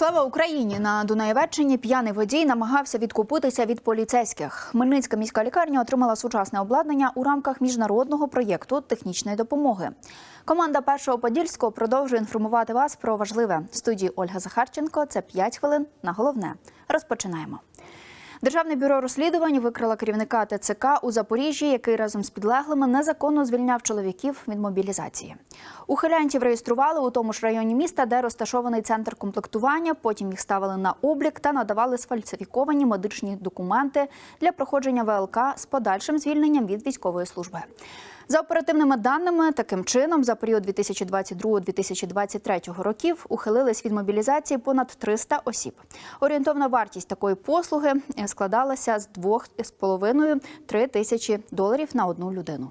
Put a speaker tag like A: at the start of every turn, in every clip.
A: Слава Україні! На Дунаєвеччині п'яний водій намагався відкупитися від поліцейських. Хмельницька міська лікарня отримала сучасне обладнання у рамках міжнародного проєкту технічної допомоги. Команда першого подільського продовжує інформувати вас про важливе. В студії Ольга Захарченко. Це 5 хвилин на головне. Розпочинаємо. Державне бюро розслідувань викрило керівника ТЦК у Запоріжжі, який разом з підлеглими незаконно звільняв чоловіків від мобілізації. Ухилянтів реєстрували у тому ж районі міста, де розташований центр комплектування. Потім їх ставили на облік та надавали сфальсифіковані медичні документи для проходження ВЛК з подальшим звільненням від військової служби. За оперативними даними, таким чином за період 2022-2023 років ухилились від мобілізації понад 300 осіб. Орієнтовна вартість такої послуги е, складалася з 2,5-3 тисячі доларів на одну людину.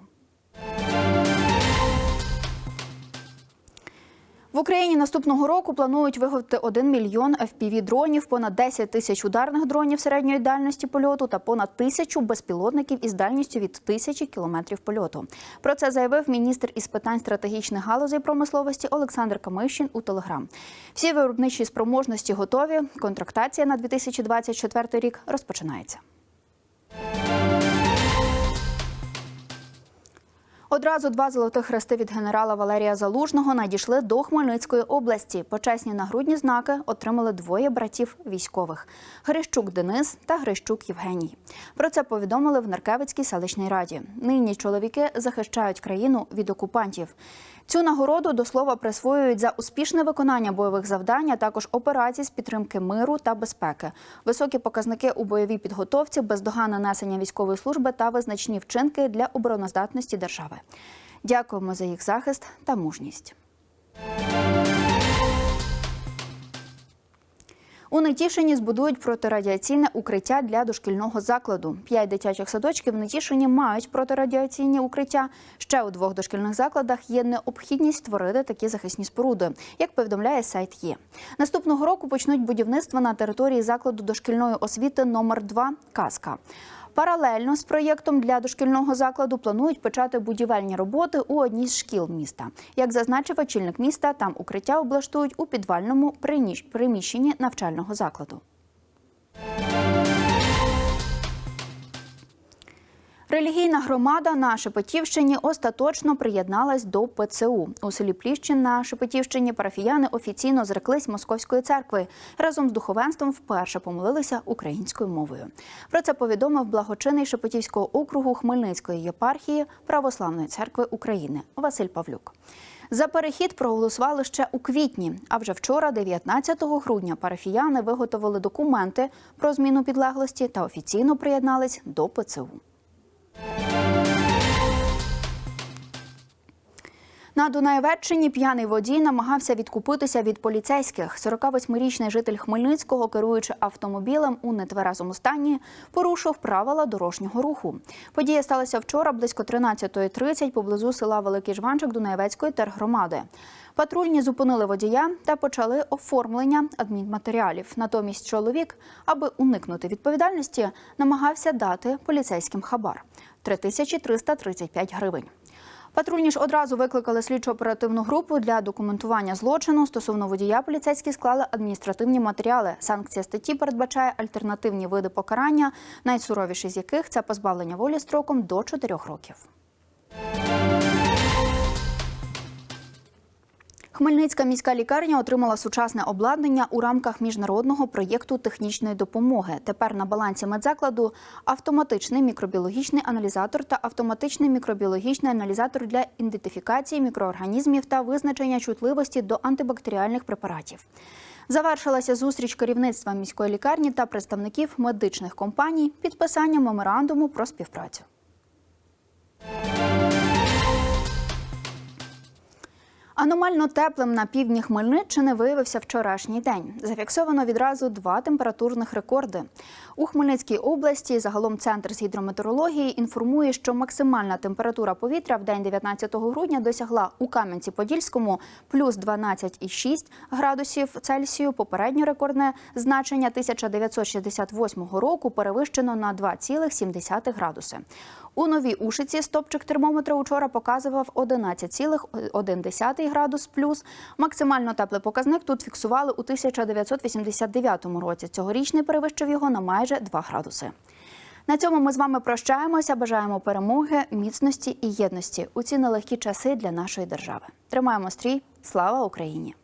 A: В Україні наступного року планують виготовити 1 мільйон FPV-дронів, понад 10 тисяч ударних дронів середньої дальності польоту та понад тисячу безпілотників із дальністю від тисячі кілометрів польоту. Про це заявив міністр із питань стратегічних галузей промисловості Олександр Камишин у Телеграм. Всі виробничі спроможності готові. Контрактація на 2024 рік розпочинається. Одразу два золотих хрести від генерала Валерія Залужного надійшли до Хмельницької області. Почесні нагрудні знаки отримали двоє братів військових: Грищук Денис та Грищук Євгеній. Про це повідомили в Наркевицькій селищній раді. Нині чоловіки захищають країну від окупантів. Цю нагороду до слова присвоюють за успішне виконання бойових завдань, а також операцій з підтримки миру та безпеки, високі показники у бойовій підготовці, бездоганне несення військової служби та визначні вчинки для обороноздатності держави. Дякуємо за їх захист та мужність. У Нетішині збудують протирадіаційне укриття для дошкільного закладу. П'ять дитячих садочків в Нетішині мають протирадіаційні укриття. Ще у двох дошкільних закладах є необхідність створити такі захисні споруди, як повідомляє сайт Є. Наступного року почнуть будівництво на території закладу дошкільної освіти номер 2 Казка. Паралельно з проєктом для дошкільного закладу планують почати будівельні роботи у одній з шкіл міста. Як зазначив очільник міста, там укриття облаштують у підвальному приміщенні навчального закладу. Релігійна громада на Шепетівщині остаточно приєдналась до ПЦУ. У селі Пліщин на Шепетівщині парафіяни офіційно зреклись московської церкви. Разом з духовенством вперше помолилися українською мовою. Про це повідомив благочинний Шепетівського округу Хмельницької єпархії Православної церкви України Василь Павлюк. За перехід проголосували ще у квітні. А вже вчора, 19 грудня, парафіяни виготовили документи про зміну підлеглості та офіційно приєднались до ПЦУ. На Дунаєвеччині п'яний водій намагався відкупитися від поліцейських. 48-річний житель Хмельницького, керуючи автомобілем у нетверезому стані, порушив правила дорожнього руху. Подія сталася вчора близько 13.30 поблизу села Великий Жванчик Дунаєвецької тергромади. Патрульні зупинили водія та почали оформлення адмінматеріалів. Натомість чоловік, аби уникнути відповідальності, намагався дати поліцейським хабар 3335 гривень. Патрульні ж одразу викликали слідчо-оперативну групу для документування злочину. Стосовно водія поліцейські склали адміністративні матеріали. Санкція статті передбачає альтернативні види покарання, найсуровіші з яких це позбавлення волі строком до 4 років. Хмельницька міська лікарня отримала сучасне обладнання у рамках міжнародного проєкту технічної допомоги. Тепер на балансі медзакладу автоматичний мікробіологічний аналізатор та автоматичний мікробіологічний аналізатор для ідентифікації мікроорганізмів та визначення чутливості до антибактеріальних препаратів. Завершилася зустріч керівництва міської лікарні та представників медичних компаній підписанням меморандуму про співпрацю. Аномально теплим на півдні Хмельниччини виявився вчорашній день. Зафіксовано відразу два температурних рекорди. У Хмельницькій області загалом центр з гідрометеорології інформує, що максимальна температура повітря в день 19 грудня досягла у Кам'янці-Подільському плюс 12,6 градусів Цельсію. Попереднє рекордне значення 1968 року перевищено на 2,7 градуси. У новій Ушиці стопчик термометра учора показував 11,1 градус плюс. Максимально теплий показник тут фіксували у 1989 році. Цьогорічний перевищив його на майже 2 градуси. На цьому ми з вами прощаємося. Бажаємо перемоги, міцності і єдності у ці нелегкі часи для нашої держави. Тримаємо стрій. Слава Україні!